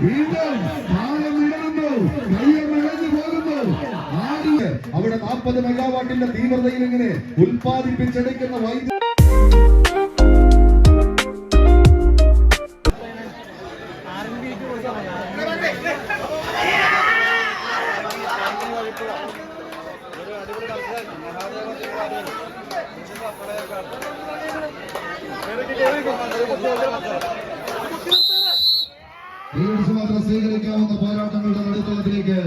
വീണ്ടും താളം ഇടറുന്നു കയ്യം ഇഴഞ്ഞു പോകുന്നു അവിടെ നാൽപ്പത് മെഗാവാട്ടിന്റെ തീവ്രതയിൽ ഇങ്ങനെ ഉൽപ്പാദിപ്പിച്ചെടുക്കുന്ന വൈദ്യുതി ലീഡ്സ് മാത്രം സ്വീകരിക്കാവുന്ന പോരാട്ടങ്ങളുടെ നടുത്തളത്തിലേക്ക്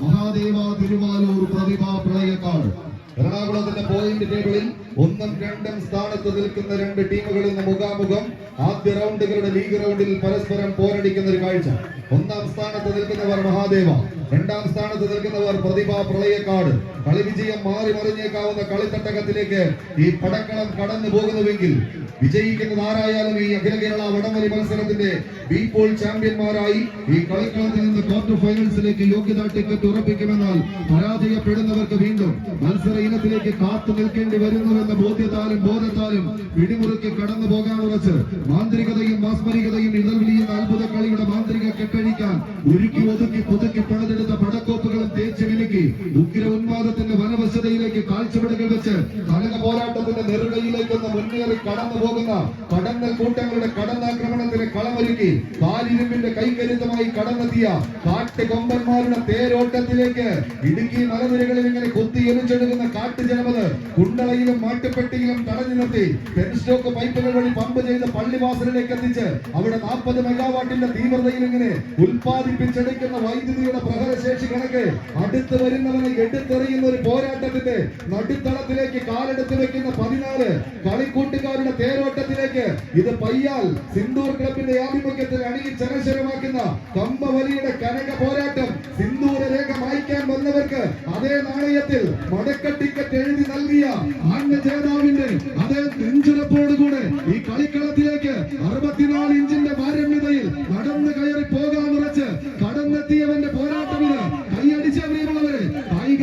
മഹാദേവ തിരുമാലൂർ പ്രതിഭ പ്രളയക്കാട് എറണാകുളത്തിന്റെ പോയിന്റ് ടേബിളിൽ ഒന്നും രണ്ടും സ്ഥാനത്ത് നിൽക്കുന്ന രണ്ട് ടീമുകളിൽ നിന്ന് മുഖാമുഖം ആദ്യ റൗണ്ടുകളുടെ ലീഗ് റൗണ്ടിൽ പരസ്പരം പോരടിക്കുന്ന ഒരു കാഴ്ച. ഒന്നാം സ്ഥാനത്ത് നിൽക്കുന്നവർ മഹാദേവ രണ്ടാം സ്ഥാനത്ത് നിൽക്കുന്നവർ പ്രതിഭ പ്രളയക്കാട്. കളി വിജയം മാറി മറിഞ്ഞേക്കാവുന്ന കളിത്തട്ടകത്തിലേക്ക് ഈ പടക്കളം കടന്നു പോകുന്നുവെങ്കിൽ വിജയിക്കുന്നത് ആരായാലും ഈ അഖില കേരള വടംവലി മത്സരത്തിന്റെ ബി പോൾ ചാമ്പ്യന്മാരായി ഈ കളിക്കളത്തിൽ നിന്ന് ക്വാർട്ടർ ഫൈനൽസിലേക്ക് യോഗ്യതാ ടിക്കറ്റ് ഉറപ്പിക്കുമെന്നാൽ പരാജയപ്പെടുന്നവർക്ക് വീണ്ടും മത്സര ഇനത്തിലേക്ക് കാത്തു നിൽക്കേണ്ടി വരുന്നുവെന്ന ബോധ്യത്താലും ബോധത്താലും പിടിമുറുക്കി കടന്നു പോകാൻ ഉറച്ച് മാന്ത്രികതയും മാസ്മരികതയും ഇതൾ വിളിയുന്ന അത്ഭുത കളിയുടെ മാന്ത്രിക കെട്ടഴിക്കാൻ ഒരുക്കി ഒതുക്കി പുതുക്കി പണിതെടുത്ത പടക്കോപ്പുകളും തേച്ച് മിനുക്കി ഉഗ്ര ഉന്മാദത്തിന്റെ വനവശതയിലേക്ക് കാഴ്ചപ്പാടുകൾ വെച്ച് കനക പോരാട്ടത്തിന്റെ നെറുകയിലേക്ക് ഒന്ന് മുന്നേറി കടന്നു പോകുന്ന കടന്നൽ കൂട്ടങ്ങളുടെ കടന്നാക്രമണത്തിന് കളമൊരുക്കി കാലിരുമ്പിന്റെ കൈകരുത്തമായി കടന്നെത്തിയ കാട്ടുകൊമ്പന്മാരുടെ തേരോട്ടത്തിലേക്ക് ഇടുക്കി മലനിരകളിൽ ഇങ്ങനെ കുത്തി എലിച്ചെടുക്കുന്ന കാട്ടുജനപത് കുണ്ടളയിലും മാട്ടുപെട്ടിയിലും തടഞ്ഞു നിർത്തി പെൻസ്റ്റോക്ക് പൈപ്പുകൾ വഴി പമ്പ് ചെയ്ത് പള്ളിവാസലിലേക്ക് എത്തിച്ച് അവിടെ നാൽപ്പത് മെഗാവാട്ടിന്റെ തീവ്രതയിൽ ഇങ്ങനെ ഉൽപ്പാദിപ്പിച്ചെടുക്കുന്ന വൈദ്യുതിയുടെ പ്രഹരശേഷി കണക്ക് അടുത്ത് വരുന്നവനെ എടുത്തെറിയുന്ന ഒരു പോരാട്ടത്തിന്റെ നടുത്തളത്തിലേക്ക് കാലെടുത്ത് വെക്കുന്ന പതിനാല് കളിക്കൂട്ടുകാരുടെ തേരോട്ടത്തിലേക്ക് ഇത് പയ്യാൽ സിന്ദൂർ ക്ലബിന്റെ ആഭിമുഖ്യത്തിൽ അണിയിൽ ചരശരമാക്കുന്ന കമ്പവലിയുടെ കനക പോരാട്ടം സിന്ദൂര രേഖ വായിക്കാൻ വന്നവർക്ക് അതേ നാണയത്തിൽ മടക്ക ടിക്കറ്റ് എഴുതി നൽകിയ ആണ്യ ജേതാവിന്റെ അതേ നെഞ്ചുറപ്പോടുകൂടെ ഈ കളിക്കളത്തിലേക്ക് അറുപത്തിനാല് ഇഞ്ചിന്റെ പാരമ്യതയിൽ നടന്നു കയറി പോകാൻ ഉറച്ച് കടന്നെത്തിയവന്റെ പോരാട്ടം ഇത്. കൈയടിച്ച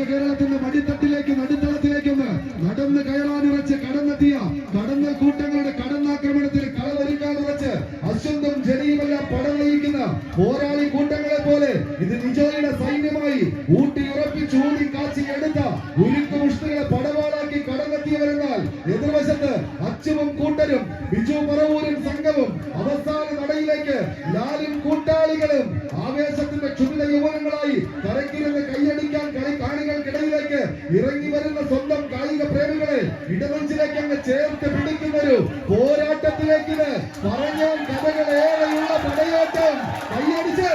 കേരളത്തിന്റെ മടിത്തട്ടിലേക്ക് നടുത്തളത്തിലേക്കൊന്ന് നടന്ന് കയറാൻ ഉറച്ച് നിജോയുടെ സൈന്യമായി ഊട്ടി ഉറപ്പിച്ച് ഊതി കാച്ചി എടുത്ത ഉരുക്ക് മുഷ്ടികളെ പടവാളാക്കി കടന്നെത്തിയവരെന്നാൽ എതിർവശത്ത് അച്ചുവും കൂട്ടരും ബിജു പറവൂരും സംഘവും അവസാന നടയിലേക്ക് ലാലും കൂട്ടാളികളും ആവേശത്തിന്റെ ക്ഷുഭിത യുവനങ്ങളായി കരക്കിരുന്ന് കൈയടിക്കാൻ കളി കാണികൾക്കിടയിലേക്ക് ഇറങ്ങി വരുന്ന സ്വന്തം കായിക പ്രേമികളെ ഇടവഞ്ചിലേക്ക് അങ്ങ് ചേർത്ത് പിടിക്കുന്ന ഒരു പോരാട്ടത്തിലേക്ക് പറഞ്ഞ കഥകളേറെയുള്ള പടയോട്ടം. കൈയടിച്ച്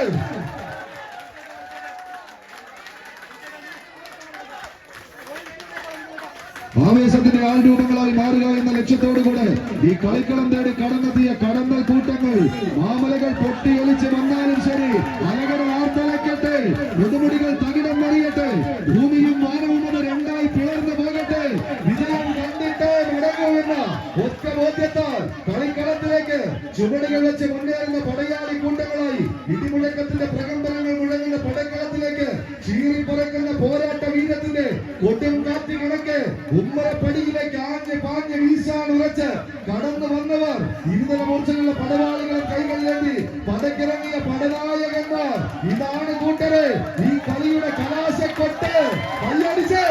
ആവേശത്തിന്റെ ആൾരൂപങ്ങളായി മാറുക എന്ന ലക്ഷ്യത്തോടുകൂടെ ഈ കളിക്കളം തേടി കടന്നെത്തിയ കടന്നൽ കൂട്ടങ്ങൾ. മാമലകൾ പൊട്ടി പൊട്ടിയൊലിച്ച് വന്നാലും ശരി അലകൾ ആർത്തലയ്ക്കട്ടെ നെടുമുടികൾ തകിടം മറിയട്ടെ ഭൂമിയും വാനവും അത് രണ്ടായി പിളർന്നു പോകട്ടെ. വിജയം കണ്ടിട്ടേ മുടങ്ങുമെന്ന ഒറ്റ ബോധ്യത്താൽ കളിക്കളത്തിലേക്ക് ചുവടുകൾ വെച്ച് മുന്നേറുന്ന പടയാളി കൂട്ടങ്ങളായി ഇടിമുഴക്കത്തിന്റെ പ്രകമ്പനങ്ങൾ മുഴങ്ങുന്ന പടക്കളത്തിലേക്ക് ചീറി പറക്കുന്ന പോരാട്ട വീരത്തിന്റെ കൊടും കാറ്റ് കണക്ക് ഉമ്മറപ്പടിയിലേക്ക് ആഞ്ഞ് പാഞ്ഞ് വീശാൻ ഉറച്ച് കടന്നു വന്നവർ ഇരുതല മൂർച്ചകളുടെ പടവാളികളെ കൈകളിലേണ്ടി പടക്കിറങ്ങിയ പടനായകന്മാർ. ഇതാണ് കൂട്ടരെ. ഈ കളിയുടെ കലാശക്കൊട്ട് കൈയടിച്ച്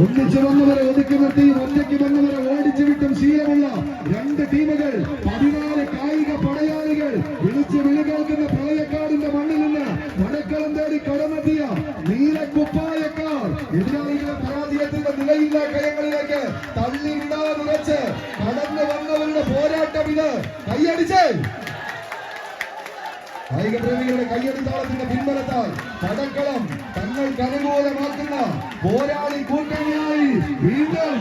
ഒന്നിച്ചു വന്നവരെ ഒതുക്കി നിർത്തിയും ഒറ്റയ്ക്ക് വന്നവരെ ഓടിച്ചു വിട്ടും ശീലമുള്ള രണ്ട് ടീമുകൾ കുപ്പായക്കാർ എതിരാളികളെ പരാജയത്തിന്റെ നിലയില്ല കയങ്ങളിലേക്ക് തള്ളി വിടാതെ കടന്നു വന്നവരുടെ പോരാട്ടം ഇത്. കൈയടിച്ച്. കായികപ്രേമികളുടെ കയ്യടിത്താളത്തിന്റെ പിൻബലത്താൽ പടക്കളം തങ്ങൾക്ക് അനുകൂലമാക്കുന്ന പോരാളി കൂട്ടണിയായി വീണ്ടും